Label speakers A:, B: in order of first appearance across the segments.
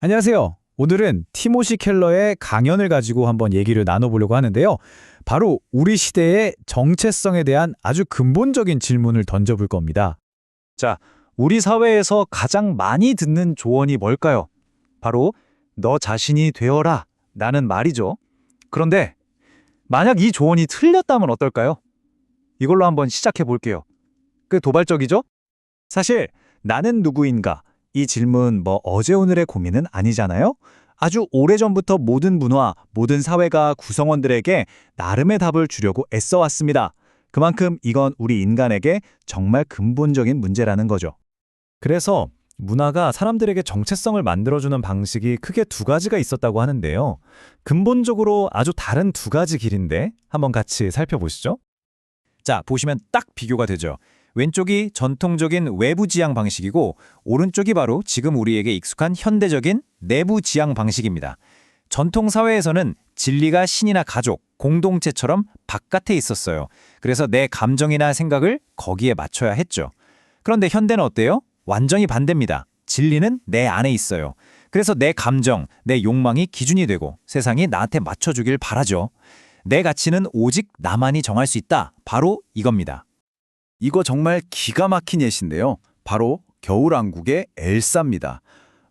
A: 안녕하세요. 오늘은 티모시 켈러의 강연을 가지고 한번 얘기를 나눠보려고 하는데요. 바로 우리 시대의 정체성에 대한 아주 근본적인 질문을 던져볼 겁니다.
B: 자, 우리 사회에서 가장 많이 듣는 조언이 뭘까요? 바로 너 자신이 되어라 라는 말이죠. 그런데 만약 이 조언이 틀렸다면 어떨까요? 이걸로 한번 시작해 볼게요. 꽤 도발적이죠? 사실 나는 누구인가 이 질문 뭐 어제 오늘의 고민은 아니잖아요. 아주 오래전부터 모든 문화, 모든 사회가 구성원들에게 나름의 답을 주려고 애써 왔습니다. 그만큼 이건 우리 인간에게 정말 근본적인 문제라는 거죠.
C: 그래서 문화가 사람들에게 정체성을 만들어주는 방식이 크게 두 가지가 있었다고 하는데요. 근본적으로 아주 다른 두 가지 길인데 한번 같이 살펴보시죠.
B: 자, 보시면 딱 비교가 되죠. 왼쪽이 전통적인 외부 지향 방식이고 오른쪽이 바로 지금 우리에게 익숙한 현대적인 내부 지향 방식입니다. 전통 사회에서는 진리가 신이나 가족, 공동체처럼 바깥에 있었어요. 그래서 내 감정이나 생각을 거기에 맞춰야 했죠. 그런데 현대는 어때요? 완전히 반대입니다. 진리는 내 안에 있어요. 그래서 내 감정, 내 욕망이 기준이 되고 세상이 나한테 맞춰주길 바라죠. 내 가치는 오직 나만이 정할 수 있다. 바로 이겁니다.
D: 이거 정말 기가 막힌 예시인데요. 바로 겨울왕국의 엘사입니다.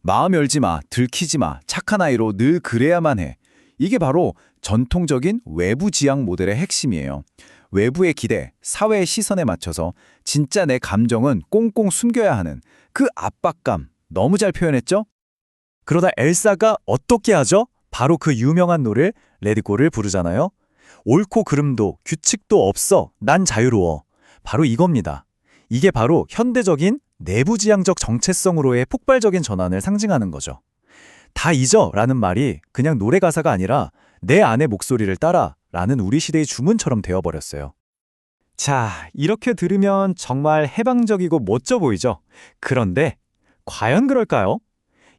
D: 마음 열지 마, 들키지 마, 착한 아이로 늘 그래야만 해. 이게 바로 전통적인 외부 지향 모델의 핵심이에요. 외부의 기대, 사회의 시선에 맞춰서 진짜 내 감정은 꽁꽁 숨겨야 하는 그 압박감 너무 잘 표현했죠?
C: 그러다 엘사가 어떻게 하죠? 바로 그 유명한 노래 레디고를 부르잖아요. 옳고 그름도 규칙도 없어. 난 자유로워. 바로 이겁니다. 이게 바로 현대적인 내부지향적 정체성으로의 폭발적인 전환을 상징하는 거죠. 다 잊어 라는 말이 그냥 노래 가사가 아니라 내 안의 목소리를 따라 라는 우리 시대의 주문처럼 되어버렸어요. 자, 이렇게 들으면 정말 해방적이고 멋져 보이죠? 그런데 과연 그럴까요?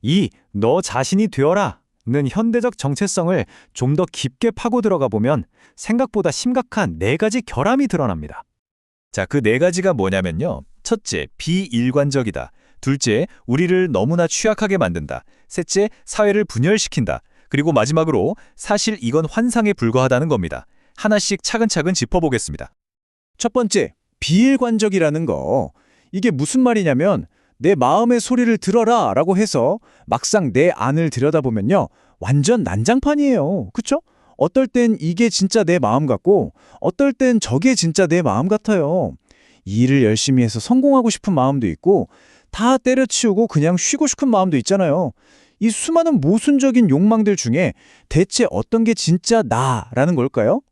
C: 이 너 자신이 되어라 는 현대적 정체성을 좀 더 깊게 파고 들어가 보면 생각보다 심각한 네 가지 결함이 드러납니다.
D: 자, 그 네 가지가 뭐냐면요. 첫째, 비일관적이다. 둘째, 우리를 너무나 취약하게 만든다. 셋째, 사회를 분열시킨다. 그리고 마지막으로 사실 이건 환상에 불과하다는 겁니다. 하나씩 차근차근 짚어보겠습니다. 첫 번째, 비일관적이라는 거. 이게 무슨 말이냐면 내 마음의 소리를 들어라 라고 해서 막상 내 안을 들여다보면요. 완전 난장판이에요. 그쵸? 어떨 땐 이게 진짜 내 마음 같고 어떨 땐 저게 진짜 내 마음 같아요. 일을 열심히 해서 성공하고 싶은 마음도 있고 다 때려치우고 그냥 쉬고 싶은 마음도 있잖아요. 이 수많은 모순적인 욕망들 중에 대체 어떤 게 진짜 나라는 걸까요?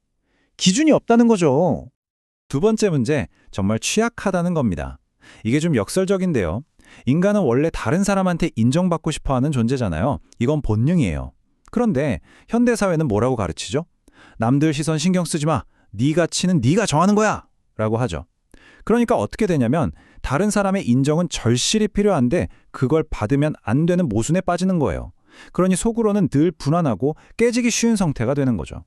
D: 기준이 없다는 거죠.
C: 두 번째 문제, 정말 취약하다는 겁니다. 이게 좀 역설적인데요. 인간은 원래 다른 사람한테 인정받고 싶어 하는 존재잖아요. 이건 본능이에요. 그런데 현대 사회는 뭐라고 가르치죠? 남들 시선 신경 쓰지 마. 네 가치는 네가 정하는 거야. 라고 하죠. 그러니까 어떻게 되냐면 다른 사람의 인정은 절실히 필요한데 그걸 받으면 안 되는 모순에 빠지는 거예요. 그러니 속으로는 늘 불안하고 깨지기 쉬운 상태가 되는 거죠.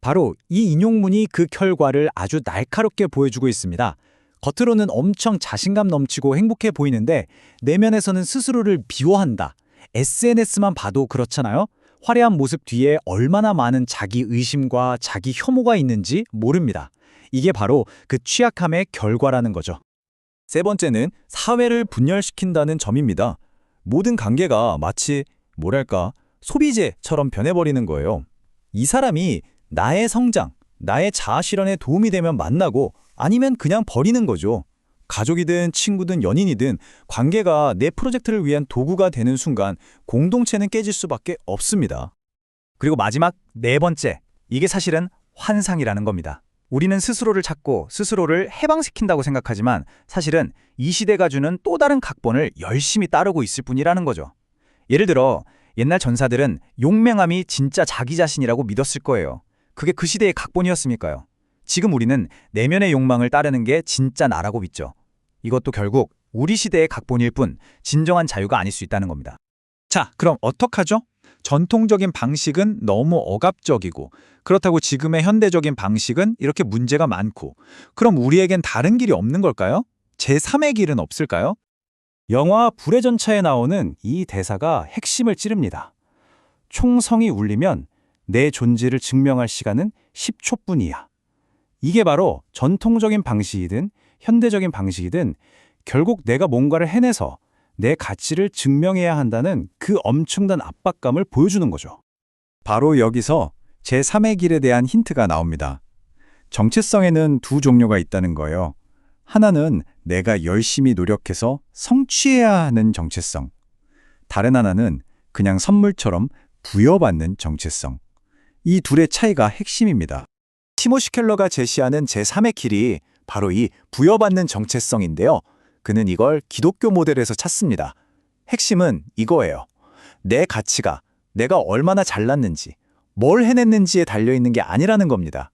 B: 바로 이 인용문이 그 결과를 아주 날카롭게 보여주고 있습니다. 겉으로는 엄청 자신감 넘치고 행복해 보이는데 내면에서는 스스로를 비워한다. SNS만 봐도 그렇잖아요. 화려한 모습 뒤에 얼마나 많은 자기 의심과 자기 혐오가 있는지 모릅니다. 이게 바로 그 취약함의 결과라는 거죠.
C: 세 번째는 사회를 분열시킨다는 점입니다. 모든 관계가 마치 뭐랄까 소비재처럼 변해버리는 거예요. 이 사람이 나의 성장, 나의 자아 실현에 도움이 되면 만나고 아니면 그냥 버리는 거죠. 가족이든 친구든 연인이든 관계가 내 프로젝트를 위한 도구가 되는 순간 공동체는 깨질 수밖에 없습니다.
B: 그리고 마지막 네 번째, 이게 사실은 환상이라는 겁니다. 우리는 스스로를 찾고 스스로를 해방시킨다고 생각하지만 사실은 이 시대가 주는 또 다른 각본을 열심히 따르고 있을 뿐이라는 거죠. 예를 들어 옛날 전사들은 용맹함이 진짜 자기 자신이라고 믿었을 거예요. 그게 그 시대의 각본이었으니까요. 지금 우리는 내면의 욕망을 따르는 게 진짜 나라고 믿죠. 이것도 결국 우리 시대의 각본일 뿐 진정한 자유가 아닐 수 있다는 겁니다.
A: 자, 그럼 어떡하죠? 전통적인 방식은 너무 억압적이고 그렇다고 지금의 현대적인 방식은 이렇게 문제가 많고 그럼 우리에겐 다른 길이 없는 걸까요? 제3의 길은 없을까요?
C: 영화 불의 전차에 나오는 이 대사가 핵심을 찌릅니다. 총성이 울리면 내 존재를 증명할 시간은 10초뿐이야. 이게 바로 전통적인 방식이든 현대적인 방식이든 결국 내가 뭔가를 해내서 내 가치를 증명해야 한다는 그 엄청난 압박감을 보여주는 거죠.
D: 바로 여기서 제3의 길에 대한 힌트가 나옵니다. 정체성에는 두 종류가 있다는 거예요. 하나는 내가 열심히 노력해서 성취해야 하는 정체성. 다른 하나는 그냥 선물처럼 부여받는 정체성. 이 둘의 차이가 핵심입니다.
B: 티모시 켈러가 제시하는 제3의 길이 바로 이 부여받는 정체성인데요. 그는 이걸 기독교 모델에서 찾습니다. 핵심은 이거예요. 내 가치가 내가 얼마나 잘났는지, 뭘 해냈는지에 달려있는 게 아니라는 겁니다.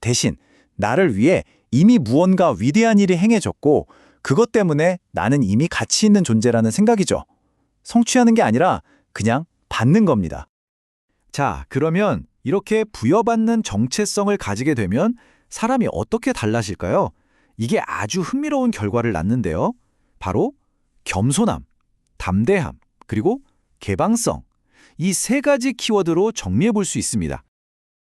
B: 대신 나를 위해 이미 무언가 위대한 일이 행해졌고 그것 때문에 나는 이미 가치 있는 존재라는 생각이죠. 성취하는 게 아니라 그냥 받는 겁니다. 자, 그러면 이렇게 부여받는 정체성을 가지게 되면 사람이 어떻게 달라질까요? 이게 아주 흥미로운 결과를 낳는데요. 바로 겸손함, 담대함, 그리고 개방성. 이 세 가지 키워드로 정리해 볼 수 있습니다.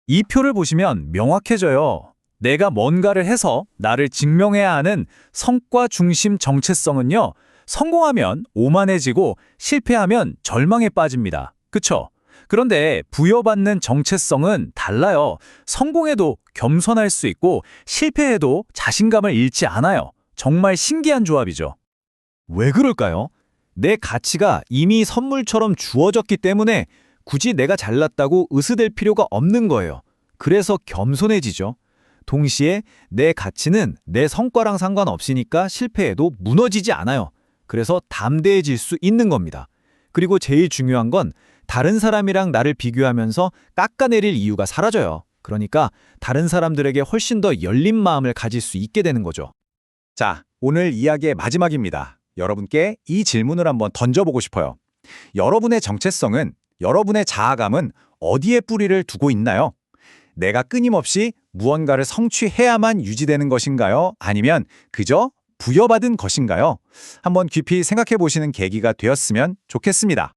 A: 이 표를 보시면 명확해져요. 내가 뭔가를 해서 나를 증명해야 하는 성과 중심 정체성은요. 성공하면 오만해지고 실패하면 절망에 빠집니다. 그쵸? 그런데 부여받는 정체성은 달라요. 성공해도 겸손할 수 있고 실패해도 자신감을 잃지 않아요. 정말 신기한 조합이죠.
B: 왜 그럴까요? 내 가치가 이미 선물처럼 주어졌기 때문에 굳이 내가 잘났다고 으스댈 필요가 없는 거예요. 그래서 겸손해지죠. 동시에 내 가치는 내 성과랑 상관없으니까 실패해도 무너지지 않아요. 그래서 담대해질 수 있는 겁니다. 그리고 제일 중요한 건 다른 사람이랑 나를 비교하면서 깎아내릴 이유가 사라져요. 그러니까 다른 사람들에게 훨씬 더 열린 마음을 가질 수 있게 되는 거죠. 자, 오늘 이야기의 마지막입니다. 여러분께 이 질문을 한번 던져보고 싶어요. 여러분의 정체성은, 여러분의 자아감은 어디에 뿌리를 두고 있나요? 내가 끊임없이 무언가를 성취해야만 유지되는 것인가요? 아니면 그저 부여받은 것인가요? 한번 깊이 생각해 보시는 계기가 되었으면 좋겠습니다.